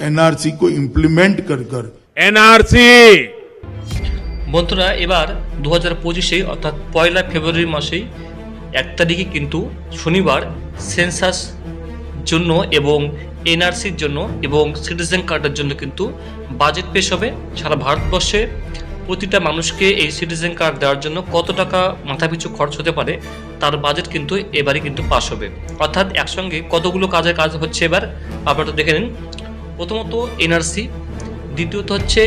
NRC को implement कर कर एनआरसी বন্ধুরা এবার দু হাজার পঁচিশে অর্থাৎ পয়লা ফেব্রুয়ারি মাসেই এক তারিখে কিন্তু শনিবার সেন্সাস জন্য এবং এনআরসির জন্য এবং সিটিজেন কার্ডের জন্য কিন্তু বাজেট পেশ হবে সারা ভারতবর্ষে প্রতিটা মানুষকে এই সিটিজেন কার্ড দেওয়ার জন্য কত টাকা মাথাপিছু খরচ হতে পারে তার বাজেট কিন্তু এবারে কিন্তু পাস হবে অর্থাৎ একসঙ্গে কতগুলো কাজের কাজ হচ্ছে এবার আপনারা দেখে নিন প্রথমত এনআরসি, দ্বিতীয়ত হচ্ছে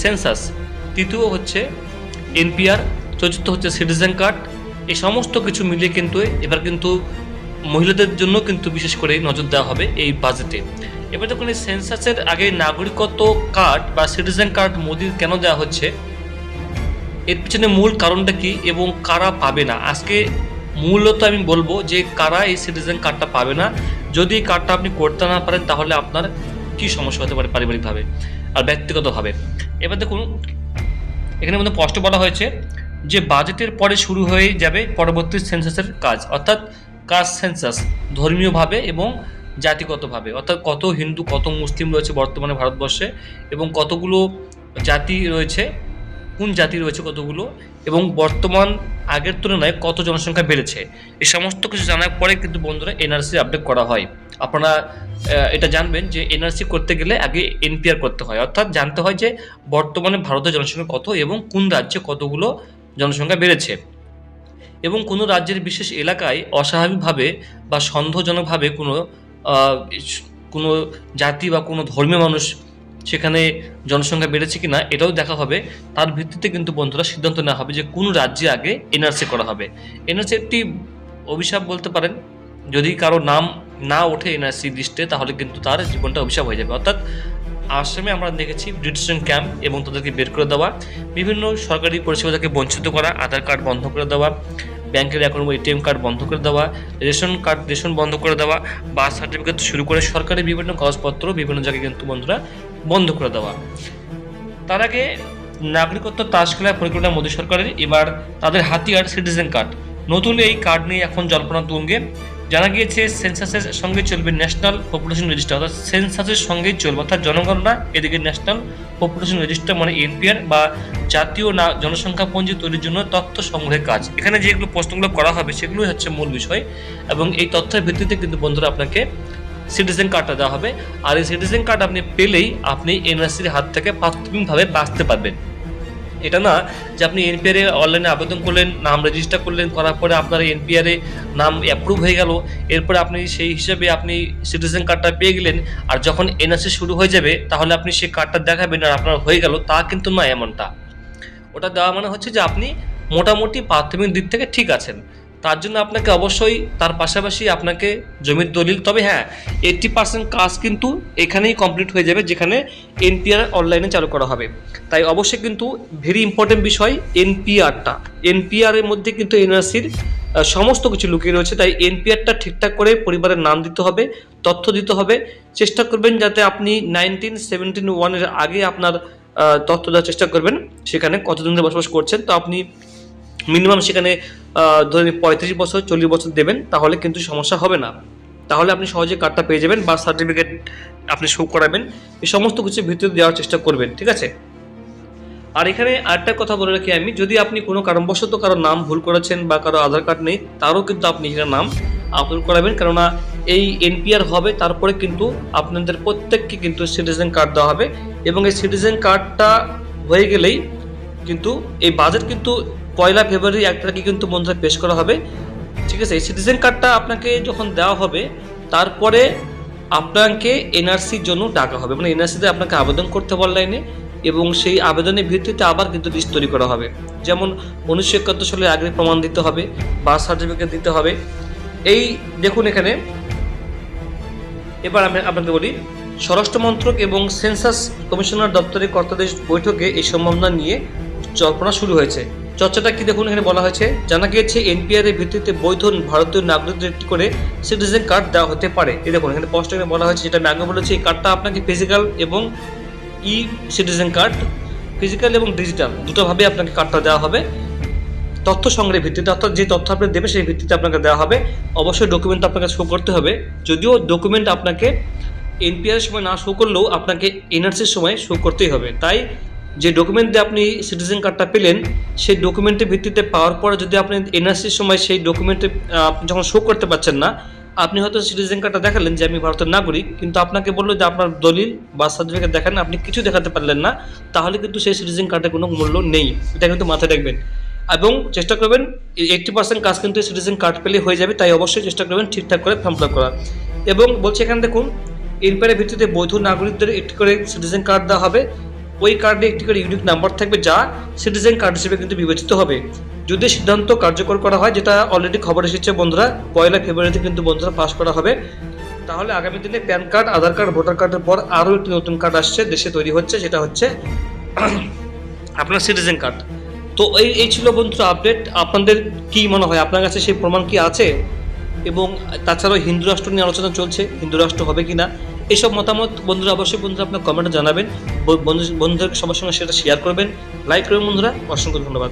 সেন্সাস তৃতীয় হচ্ছে এনপিআর, চতুর্থ হচ্ছে সিটিজেন কার্ড। এই সমস্ত কিছু মিলিয়ে কিন্তু এবার কিন্তু মহিলাদের জন্য কিন্তু বিশেষ করে নজর দেওয়া হবে এই বাজেটে এবার দেখুন, এই সেন্সাসের আগে নাগরিকত্ব কার্ড বা সিটিজেন কার্ড মোদির কেন দেওয়া হচ্ছে? এর পিছনে মূল কারণটা কি এবং কারা পাবে না? আজকে মূলত আমি বলব যে কারা এই সিটিজেন কার্ডটা পাবে না? যদি কার্ডটা আপনি করতে না পারেন, তাহলে আপনার কি সমস্যা হতে পারে পারিবারিকভাবে আর ব্যক্তিগতভাবে? এবার দেখুন, এখানে মধ্যে স্পষ্ট বলা হয়েছে যে বাজেটের পরে শুরু হয়ে যাবে পরবর্তী সেন্সাসের কাজ, অর্থাৎ কাজ সেন্সাস ধর্মীয়ভাবে এবং জাতিগতভাবে। অর্থাৎ কত হিন্দু, কত মুসলিম রয়েছে বর্তমানে ভারতবর্ষে এবং কতগুলো জাতি রয়েছে কোন জাতি রয়েছে কতগুলো এবং বর্তমান আগের তুলনায় কত জনসংখ্যা বেড়েছে? এই সমস্ত কিছু জানার পরে কিন্তু বন্ধুরা এনআরসি আপডেট করা হয়। আপনারা এটা জানবেন যে এনআরসি করতে গেলে আগে এনপিআর করতে হয়। অর্থাৎ জানতে হয় যে বর্তমানে ভারতের জনসংখ্যা কত এবং কোন রাজ্যে কতগুলো জনসংখ্যা বেড়েছে। এবং কোনো রাজ্যের বিশেষ এলাকায় অস্বাভাবিকভাবে বা সন্দেহজনকভাবে কোনো কোনো জাতি বা কোনো ধর্মীয় মানুষ সেখানে জনসংখ্যা বেড়েছে কিনা এটাও দেখা হবে। তার ভিত্তিতে কিন্তু বন্ধুরা সিদ্ধান্ত নেওয়া হবে যে কোন রাজ্যে আগে এনআরসি করা হবে। এনআরসি একটি অভিশাপ বলতে পারেন। যদি কারও নাম না ওঠে এনআরসি লিস্টে, তাহলে কিন্তু তার জীবনটা অভিশাপ হয়ে যাবে। অর্থাৎ আসামে আমরা দেখেছি ডিটেনশন ক্যাম্প এবং তাদেরকে বের করে দেওয়া, বিভিন্ন সরকারি পরিষেবা থেকে বঞ্চিত করা, আধার কার্ড বন্ধ করে দেওয়া, ব্যাংকের অ্যাকাউন্ট এটিএম কার্ড বন্ধ করে দেওয়া, রেশন কার্ড, রেশন বন্ধ করে দেওয়া, বার্থ সার্টিফিকেট শুরু করে সরকারি বিভিন্ন কাগজপত্র, বিভিন্ন জায়গায় কিন্তু বন্ধুরা বন্ধ করে দেওয়া। তার আগে নাগরিকত্ব তাস খেলার পরিকল্পনা মোদী সরকারের, এবার তাদের হাতিয়ার সিটিজেন কার্ড। নতুন এই কার্ড নিয়ে এখন জল্পনা তুঙ্গে। জানা গিয়েছে, সেন্সাসের সঙ্গে চলবে ন্যাশনাল পপুলেশন রেজিস্টার, অর্থাৎ সেন্সাসের সঙ্গেই চলবে, অর্থাৎ জনগণনা এদিকে ন্যাশনাল পপুলেশন রেজিস্টার মানে এনপিআর বা জাতীয় না, জনসংখ্যা পঞ্জি তৈরির জন্য তথ্য সংগ্রহের কাজ। এখানে যেগুলো প্রশ্নগুলো করা হবে, সেগুলোই হচ্ছে মূল বিষয় এবং এই তথ্যের ভিত্তিতে কিন্তু বন্ধুরা আপনাকে সিটিজেন কার্ডটা দেওয়া হবে। আর এই সিটিজেন কার্ড আপনি পেলেই আপনি এনআরসির হাত থেকে প্রাথমিকভাবে বাঁচতে পারবেন। এটা না যে আপনি এনপিআরে অনলাইনে আবেদন করলেন, নাম রেজিস্টার করলেন, করার পরে আপনার এনপিআরে নাম অ্যাপ্রুভ হয়ে গেল। এরপরে আপনি সেই হিসাবে আপনি সিটিজেন কার্ডটা পেয়ে গেলেন। আর যখন এনআরসি শুরু হয়ে যাবে, তাহলে আপনি সেই কার্ডটা দেখাবেন আর আপনার হয়ে গেল, তা কিন্তু নয় এমনটা। ওটা দেওয়া মানে হচ্ছে যে আপনি মোটামুটি প্রাথমিক দিক থেকে ঠিক আছেন। তার জন্য আপনাকে অবশ্যই তার পাশাপাশি আপনাকে জমির দলিল, তবে হ্যাঁ এইটটি পার্সেন্ট কাজ কিন্তু এখানেই কমপ্লিট হয়ে যাবে, যেখানে এনপিআর অনলাইনে চালু করা হবে। তাই অবশ্যই কিন্তু ভেরি ইম্পর্টেন্ট বিষয় এনপিআরটা। এনপিআরের মধ্যে কিন্তু এনআরসির সমস্ত কিছু লুকিয়ে রয়েছে, তাই এনপিআরটা ঠিকঠাক করে পরিবারের নাম দিতে হবে, তথ্য দিতে হবে। চেষ্টা করবেন যাতে আপনি নাইনটিন সেভেন্টিন ওয়ানের আগে আপনার তথ্য দেওয়ার চেষ্টা করবেন, সেখানে কতদিন ধরে বসবাস করছেন। তো আপনি মিনিমাম সেখানে আহ, ধরে পঁয়ত্রিশ বছর চল্লিশ বছর দেবেন তাহলে কিন্তু সমস্যা হবে না। তাহলে আপনি সহজে কার্ডটা পেয়ে যাবেন বার্থ সার্টিফিকেট আপনি শো করাবেন। এই সমস্ত কিছু ভিত্তিতে দেওয়ার চেষ্টা করবেন ঠিক আছে? আর এখানে আরেকটা কথা বলে রাখি আমি যদি আপনি কোনো কারণবশত কারও নাম ভুল করেছেন বা কারও আধার কার্ড নেই তারও কিন্তু আপনি এখানে নাম আপলোড করাবেন। কেননা এই এনপিআর হবে তারপরে কিন্তু আপনাদের প্রত্যেককে কিন্তু সিটিজেন কার্ড দেওয়া হবে। এবং এই সিটিজেন কার্ডটা হয়ে গেলেই কিন্তু এই বাজেট কিন্তু পয়লা ফেব্রুয়ারি এক তারিখে কিন্তু বন্ধুরা পেশ করা হবে। ঠিক আছে, এই সিটিজেন কার্ডটা আপনাকে যখন দেওয়া হবে, তারপরে আপনাকে এনআরসির জন্য ডাকা হবে। মানে এনআরসিতে আপনাকে আবেদন করতে হবে অনলাইনে এবং সেই আবেদনের ভিত্তিতে আবার কিন্তু লিস্ট তৈরি করা হবে। যেমন উনিশশো একাত্তর সালের আগে প্রমাণ দিতে হবে বার্থ সার্টিফিকেট দিতে হবে। এই দেখুন এখানে, এবার আমি আপনাদের বলি, স্বরাষ্ট্র মন্ত্রক এবং সেন্সাস কমিশনার দপ্তরের কর্তাদের বৈঠকে এই সম্ভাবনা নিয়ে জল্পনা শুরু হয়েছে। চর্চাটা কি দেখুন এখানে বলা হয়েছে? জানা গিয়েছে এনপিআর এর ভিত্তিতে বৈধ ভারতীয় নাগরিকদের একটি করে সিটিজেন কার্ড দেওয়া হতে পারে। এই দেখুন, এখানে স্পষ্ট করে বলা হয়েছে, যেটা আমি আগে বলেছি, এই কার্ডটা আপনাকে ফিজিক্যাল এবং ই সিটিজেন কার্ড ফিজিক্যাল এবং ডিজিটাল দুটোভাবে আপনাকে কার্ডটা দেওয়া হবে। তথ্য সংগ্রহের ভিত্তিতে, অর্থাৎ যে তথ্য আপনি দেবে সেই ভিত্তিতে আপনাকে দেওয়া হবে। অবশ্যই ডকুমেন্ট আপনাকে শো করতে হবে। যদিও ডকুমেন্ট আপনাকে এনপিআর সময় না শো করলেও আপনাকে এনআরসির সময় শো করতেই হবে। তাই যে ডকুমেন্ট দিয়ে আপনি সিটিজেন কার্ডটা পেলেন, সেই ডকুমেন্টের ভিত্তিতে পাওয়ার পরে যদি আপনি এনআরসির সময় সেই ডকুমেন্টে আপনি যখন শো করতে পারছেন না, আপনি হয়তো সিটিজেন কার্ডটা দেখালেন যে আমি ভারতের নাগরিক, কিন্তু আপনাকে বলল যে আপনার দলিল বা সার্টিফিকেট দেখান, আপনি কিছু দেখাতে পারলেন না, তাহলে কিন্তু সেই সিটিজেন কার্ডের কোনো মূল্য নেই। এটা কিন্তু মাথায় রাখবেন। এবং চেষ্টা করবেন এইটটি পার্সেন্ট কাজ কিন্তু সিটিজেন কার্ড পেলে হয়ে যাবে, তাই অবশ্যই চেষ্টা করবেন ঠিকঠাক করে ফর্ম ফিল করার। এবং বলছে এখানে দেখুন এরপরের ভিত্তিতে বৈধ নাগরিকদের একটি করে সিটিজেন কার্ড দেওয়া হবে। ওই কার্ডে একটি করে ইউনিক নাম্বার থাকবে যা সিটিজেন কার্ড হিসেবে কিন্তু বিবেচিত হবে। যদি সিদ্ধান্ত কার্যকর করা হয়, যেটা অলরেডি খবর এসেছে বন্ধুরা, পয়লা ফেব্রুয়ারিতে কিন্তু বন্ধুরা পাস করা হবে। তাহলে আগামী দিনে PAN card Aadhaar card voter কার্ডের পর আরও একটি নতুন কার্ড আসছে, দেশে তৈরি হচ্ছে, সেটা হচ্ছে আপনার সিটিজেন কার্ড তো এই এই ছিল বন্ধুরা আপডেট আপনাদের কি মনে হয়? আপনার কাছে সেই প্রমাণ কি আছে? এবং তাছাড়াও হিন্দু রাষ্ট্র নিয়ে আলোচনা চলছে, হিন্দু রাষ্ট্র হবে কি না এইসব মতামত বন্ধুরা অবশ্যই বন্ধুরা আপনার কমেন্টে জানাবেন। বন্ধু বন্ধুদের সবার সঙ্গে সেটা শেয়ার করবেন। লাইক করবেন বন্ধুরা। অসংখ্য ধন্যবাদ।